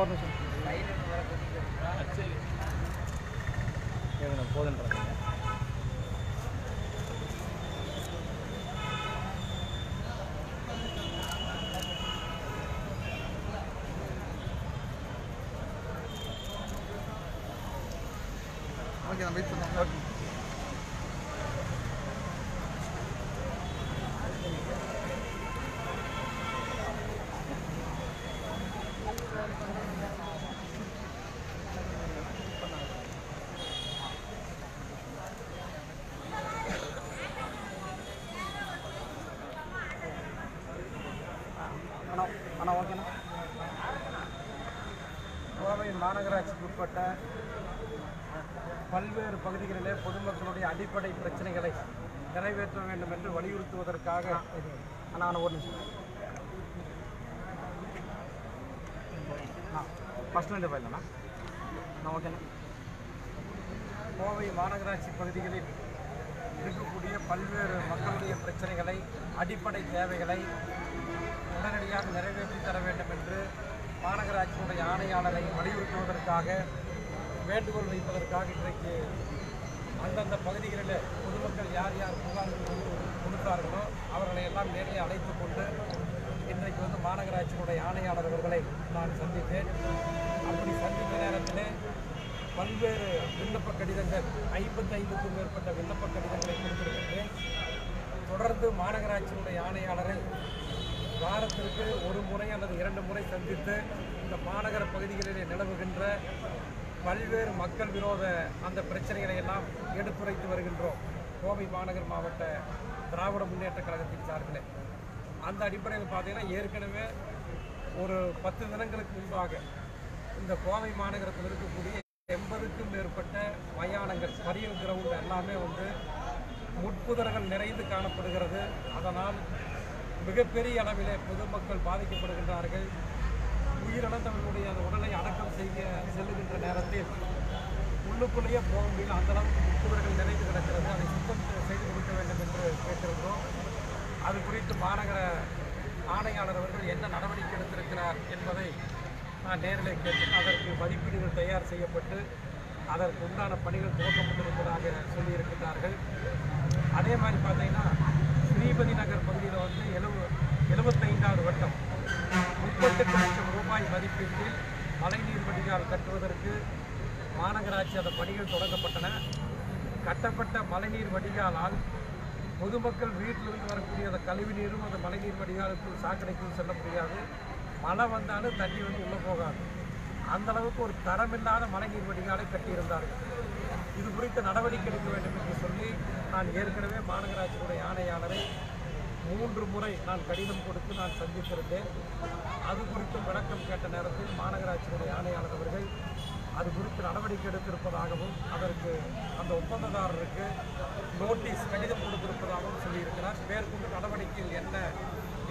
ஒரு நிமிஷம் ஏங்க போதுன்றாங்க ஓகே நான் வெயிட் பண்ணுறேன். அண்ணா அண்ணா ஓகேண்ணா கோவை மாநகராட்சிக்கு உட்பட்ட பல்வேறு பகுதிகளிலே பொதுமக்களுடைய அடிப்படை பிரச்சனைகளை நிறைவேற்ற வேண்டும் என்று வலியுறுத்துவதற்காக அண்ணா ஒரு நிமிஷம். ஃபஸ்ட் வந்து போயிடலாம்ண்ணா அண்ணா. ஓகேண்ணா கோவை மாநகராட்சி பகுதிகளில் இருக்கக்கூடிய பல்வேறு மக்களுடைய பிரச்சனைகளை அடிப்படை தேவைகளை உடனடியாக நிறைவேற்றி தர வேண்டும் என்று மாநகராட்சியினுடைய ஆணையாளரை வலியுறுத்துவதற்காக வேண்டுகோள் வைப்பதற்காக இன்றைக்கு அந்தந்த பகுதிகளில் பொதுமக்கள் யார் யார் புகார் கொடுத்தார்களோ அவர்களை எல்லாம் நேரில் அழைத்து கொண்டு இன்றைக்கு வந்து மாநகராட்சியினுடைய ஆணையாளர் அவர்களை நான் சந்தித்தேன். அப்படி சந்தித்த நேரத்திலே பல்வேறு விண்ணப்ப கடிதங்கள் ஐம்பத்தைந்துக்கும் மேற்பட்ட விண்ணப்ப கடிதங்களை கொடுத்திருக்கின்றேன் தொடர்ந்து மாநகராட்சியினுடைய ஆணையாளரை வாரத்திற்கு ஒரு முறை அல்லது இரண்டு முறை சந்தித்து இந்த மாநகர பகுதிகளிலே நிலவுகின்ற பல்வேறு மக்கள் விரோத அந்த பிரச்சனைகளை எல்லாம் எடுத்துரைத்து வருகின்றோம். கோவை மாநகர் மாவட்ட திராவிட முன்னேற்ற கழகத்தின் சார்பில். அந்த அடிப்படையில் பார்த்தீங்கன்னா ஏற்கனவே ஒரு பத்து தினங்களுக்கு முன்பாக இந்த கோவை மாநகரத்தில் இருக்கக்கூடிய எண்பதுக்கும் மேற்பட்ட மயானங்கள் பரியல் கிரவுண்ட் எல்லாமே வந்து முட்புதர்கள் நிறைந்து காணப்படுகிறது. அதனால் மிகப்பெரிய அளவிலே பொதுமக்கள் பாதிக்கப்படுகின்றார்கள். உயிரிழந்தவர்களுடைய அந்த உடலை அடக்கம் செய்ய செல்லுகின்ற நேரத்தில் உள்ளுக்குள்ளேயே போக முடியல. அந்த அளவுக்கு முட்புதர்கள் நிறைந்து கிடக்கிறது. அதை சுத்தம் செய்து கொடுக்க வேண்டும் என்று கேட்டிருந்தோம் அது குறித்து மாநகர ஆணையாளர் அவர்கள் என்ன நடவடிக்கை எடுத்திருக்கிறார் என்பதை நேரில் கேட்டு அதற்கு மதிப்பீடுகள் தயார் செய்யப்பட்டு அதற்கு உண்டான பணிகள் துவக்கப்பட்டிருப்பதாக சொல்லியிருக்கிறார்கள் அதே மாதிரி பார்த்தீங்கன்னா ஸ்ரீபதி நகர் பகுதியில் வந்து எழுவ எழுபத்தைந்தாவது வட்டம் முப்பத்தெட்டு லட்சம் ரூபாய் மதிப்பீட்டில் மழைநீர் வடிகால் கட்டுவதற்கு மாநகராட்சி அந்த பணிகள் தொடங்கப்பட்டன. கட்டப்பட்ட மழைநீர் வடிகாலால் பொதுமக்கள் வீட்டிலிருந்து வரக்கூடிய அந்த கழிவு நீரும் அந்த மழைநீர் வடிகாலுக்குள் சாக்கடைக்குள் செல்ல முடியாது. மழை வந்தாலும் தண்ணி வந்து உள்ளே போகாது. அந்த அளவுக்கு ஒரு தரமில்லாத மழைநீர் வடிகாலை கட்டியிருந்தார்கள். இது குறித்து நடவடிக்கை எடுக்க வேண்டும் என்று சொல்லி நான் ஏற்கனவே மாநகராட்சியுடைய ஆணையாளரை மூன்று முறை நான் கடிதம் கொடுத்து நான் சந்தித்திருந்தேன். அது குறித்து விளக்கம் கேட்ட நேரத்தில் மாநகராட்சியுடைய ஆணையாளர் அவர்கள் அது குறித்து நடவடிக்கை எடுத்திருப்பதாகவும் அதற்கு அந்த ஒப்பந்ததாரருக்கு நோட்டீஸ் கடிதம் கொடுத்திருப்பதாகவும் சொல்லியிருக்கிறார். மேற்கொண்டு நடவடிக்கைகள் என்ன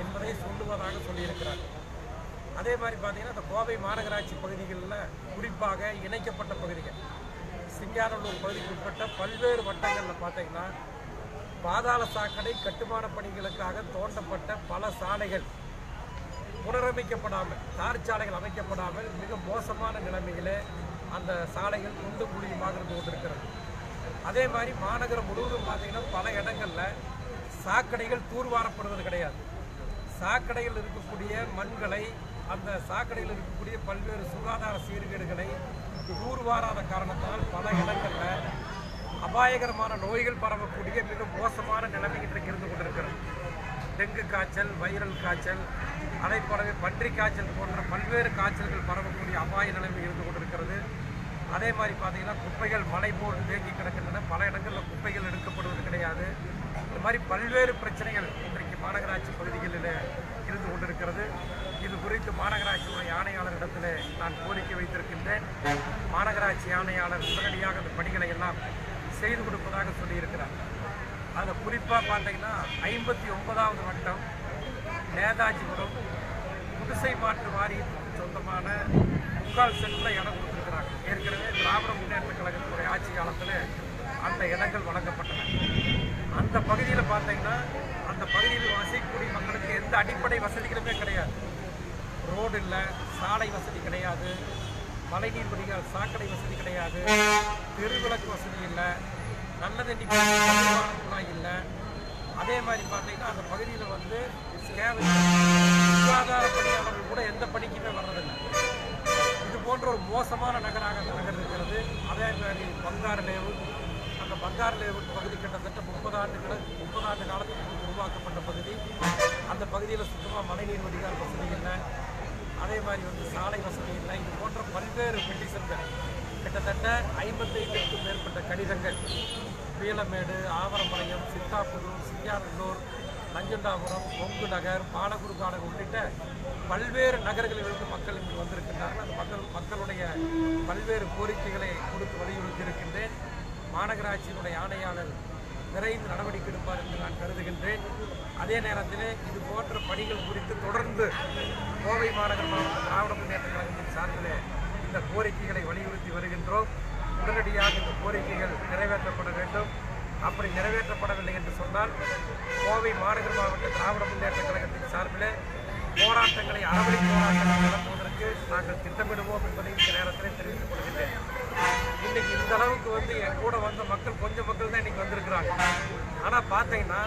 என்பதை சொல்லுவதாக சொல்லியிருக்கிறார். அதே மாதிரி பார்த்தீங்கன்னா இந்த கோவை மாநகராட்சி பகுதிகளில் குறிப்பாக இணைக்கப்பட்ட பகுதிகள் சிங்காரலூர் பகுதிக்கு உட்பட்ட பல்வேறு வட்டங்களில் பார்த்தீங்கன்னா பாதாள சாக்கடை கட்டுமான பணிகளுக்காக தோண்டப்பட்ட பல சாலைகள் புனரமைக்கப்படாமல் தார் சாலைகள் அமைக்கப்படாமல் மிக மோசமான நிலைமையிலே அந்த சாலைகள் குண்டு குழியுமாக இருந்து கொண்டிருக்கிறது. அதே மாதிரி மாநகரம் முழுவதும் பார்த்தீங்கன்னா பல இடங்களில் சாக்கடைகள் தூர்வாரப்படுவது கிடையாது. சாக்கடையில் இருக்கக்கூடிய மண்களை அந்த சாக்கடையில் இருக்கக்கூடிய பல்வேறு சுகாதார சீர்கேடுகளை ஊர்வாராத காரணத்தால் பல இடங்களில் அபாயகரமான நோய்கள் பரவக்கூடிய மிக மோசமான நிலைமை இன்றைக்கு இருந்து கொண்டிருக்கிறது டெங்கு காய்ச்சல் வைரல் காய்ச்சல் அதை போலவே பன்றி காய்ச்சல் போன்ற பல்வேறு காய்ச்சல்கள் பரவக்கூடிய அபாய நிலைமை இருந்து கொண்டிருக்கிறது. அதே மாதிரி பார்த்தீங்கன்னா குப்பைகள் மலை போல் தேங்கி கிடக்கின்றன. பல இடங்களில் குப்பைகள் எடுக்கப்படுவது கிடையாது. இந்த மாதிரி பல்வேறு பிரச்சனைகள் இன்றைக்கு மாநகராட்சி பகுதிகளில் இருந்து கொண்டிருக்கிறது இது குறித்து மாநகராட்சியுடைய ஆணையாளரிடத்தில் நான் கோரிக்கை வைத்திருக்கின்றேன். மாநகராட்சி ஆணையாளர் உடனடியாக அந்த பணிகளை எல்லாம் செய்து கொடுப்பதாக சொல்லியிருக்கிறார். அதில் குறிப்பாக பார்த்தீங்கன்னா ஐம்பத்தி ஒன்பதாவது வட்டம் நேதாஜிபுரம் குடிசை மாற்று வாரியத்துக்கு சொந்தமான முக்கால் சென்டில் இடம் கொடுத்துருக்குறாங்க. ஏற்கனவே திராவிட முன்னேற்ற கழகத்தினுடைய ஆட்சி காலத்தில் அந்த இடங்கள் வழங்கப்பட்டன. அந்த பகுதியில் பார்த்தீங்கன்னா அந்த பகுதியில் வசிக்கக்கூடிய மக்களுக்கு எந்த அடிப்படை வசதிகளுமே கிடையாது. ரோடு இல்லை சாலை வசதி கிடையாது. மழைநீர் வடிகால் சாக்கடை வசதி கிடையாது. தெருவிளக்கு வசதி இல்லை. நல்ல தண்ணி குழாய் இல்லை. அதே மாதிரி பார்த்தீங்கன்னா அந்த பகுதியில் வந்து ஸ்கேவன் சுகாதார பணியாளர்கள் கூட எந்த பணிக்குமே வர்றதில்லை. இது போன்ற ஒரு மோசமான நகராக அந்த நகர் இருக்கிறது அதே மாதிரி பங்கார் லேவுட் அந்த பங்கார் லேவுட் பகுதி கிட்டத்தட்ட முப்பது ஆண்டுகள் முப்பது ஆண்டு காலத்துக்கு உருவாக்கப்பட்ட பகுதி. அந்த பகுதியில் சுத்தமாக மழைநீர் வடிகால் வசதி இல்லை. அதே மாதிரி வந்து சாலை வசதி இல்லை. இது போன்ற பல்வேறு பெட்டிஷன்கள் கிட்டத்தட்ட ஐம்பத்தைந்துக்கும் மேற்பட்ட கடிதங்கள். பீளமேடு ஆவரம்பாளையம் சித்தாப்புதூர் சிங்காநல்லூர் நஞ்சண்டாபுரம் கொங்கு நகர் பாலகுரு உள்ளிட்ட பல்வேறு நகர்களிலிருந்து மக்கள் இங்கு வந்திருக்கின்றார்கள். அந்த மக்கள் மக்களுடைய பல்வேறு கோரிக்கைகளை கொடுத்து வலியுறுத்தி இருக்கின்றேன் மாநகராட்சியினுடைய ஆணையாளர் விரைந்து நடவடிக்கை எடுப்பார் என்று நான் கருதுகின்றேன். அதே நேரத்திலே இது போன்ற பணிகள் குறித்து தொடர்ந்து கோவை மாநகர மாவட்ட திராவிட முன்னேற்ற கழகத்தின் சார்பிலே இந்த கோரிக்கைகளை வலியுறுத்தி வருகின்றோம். உடனடியாக இந்த கோரிக்கைகள் நிறைவேற்றப்பட வேண்டும். அப்படி நிறைவேற்றப்படவில்லை என்று சொன்னால் கோவை மாநகர மாவட்ட திராவிட முன்னேற்ற கழகத்தின் சார்பிலே போராட்டங்களை அறவழி போராட்டங்கள் நடத்துவதற்கு நாங்கள் திட்டமிடுவோம் என்பதை இந்த நேரத்திலே தெரிவித்துக் கொள்கின்றேன். இன்னைக்கு இந்த அளவுக்கு வந்து என் கூட வந்த மக்கள் ஆனா பார்த்தீங்கன்னா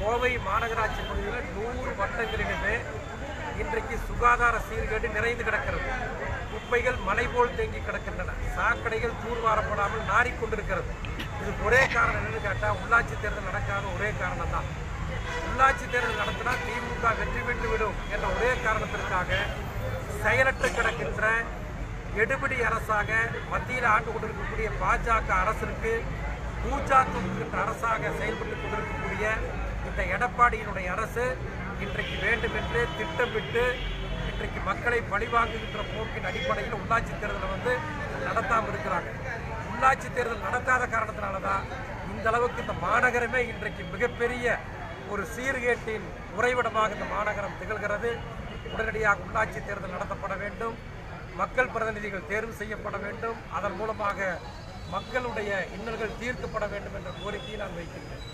கோவை மாநகராட்சி பகுதியில் நூறு வட்டங்களிலுமே இன்றைக்கு சுகாதார சீர்கேடு நிறைந்து கிடக்கிறது. குப்பைகள் மலை போல் தேங்கி கிடக்கின்றன. சாக்கடைகள் தூர்வாரப்படாமல் நாறிக்கொண்டிருக்கிறது. இதுக்கு ஒரே காரணம் என்னன்னு கேட்டால் உள்ளாட்சி தேர்தல் நடக்காத ஒரே காரணம் தான். உள்ளாட்சி தேர்தல் நடத்தினா திமுக வெற்றி பெற்று விடும் என்ற ஒரே காரணத்திற்காக செயலற்று கிடக்கின்ற எடுபிடி அரசாக மத்தியில் ஆண்டு கொண்டிருக்கக்கூடிய பாஜக அரசிற்கு பூஜா அரசாக செயல்பட்டு கொண்டிருக்கக்கூடிய இந்த எடப்பாடியினுடைய அரசு இன்றைக்கு வேண்டுமென்று திட்டமிட்டு இன்றைக்கு மக்களை பழிவாங்குகின்ற போக்கின் அடிப்படையில் உள்ளாட்சி தேர்தலை வந்து நடத்தாமல் இருக்கிறாங்க. உள்ளாட்சி தேர்தல் நடத்தாத காரணத்தினால தான் இந்த அளவுக்கு இந்த மாநகரமே இன்றைக்கு மிகப்பெரிய ஒரு சீர்கேட்டின் உறைவிடமாக இந்த மாநகரம் திகழ்கிறது. உடனடியாக உள்ளாட்சி தேர்தல் நடத்தப்பட வேண்டும். மக்கள் பிரதிநிதிகள் தேர்வு செய்யப்பட வேண்டும். அதன் மூலமாக மக்களுடைய இன்னல்கள் தீர்க்கப்பட வேண்டும் என்ற கோரிக்கையை நான் வைக்கின்றேன்